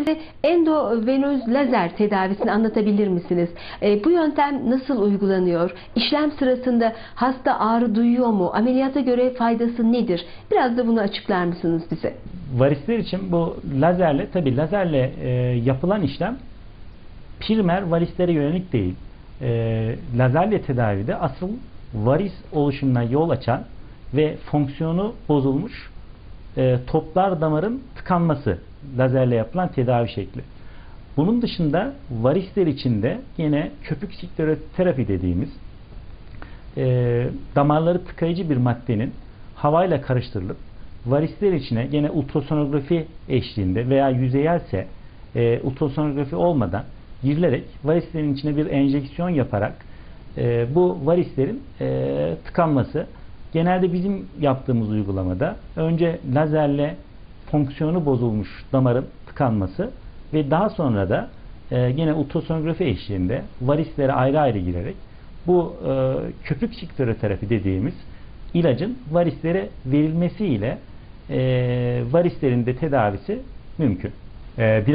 Bize endovenöz lazer tedavisini anlatabilir misiniz? E, bu yöntem nasıl uygulanıyor? İşlem sırasında hasta ağrı duyuyor mu? Ameliyata göre faydası nedir? Biraz da bunu açıklar mısınız bize? Varisler için bu lazerle tabi lazerle e, yapılan işlem primer varislere yönelik değil. E, lazerle tedavide asıl varis oluşumuna yol açan ve fonksiyonu bozulmuş e, toplar damarın tıkanması lazerle yapılan tedavi şekli. Bunun dışında varisler içinde yine köpük sikleroterapi dediğimiz e, damarları tıkayıcı bir maddenin havayla karıştırılıp varisler içine gene ultrasonografi eşliğinde veya yüzeyelse e, ultrasonografi olmadan girilerek varislerin içine bir enjeksiyon yaparak e, bu varislerin e, tıkanması genelde bizim yaptığımız uygulamada önce lazerle fonksiyonu bozulmuş damarın tıkanması ve daha sonra da e, gene ultrasonografi eşliğinde varislere ayrı ayrı girerek bu e, köpük sikleroterapi dediğimiz ilacın varislere verilmesiyle e, varislerin de tedavisi mümkün. E,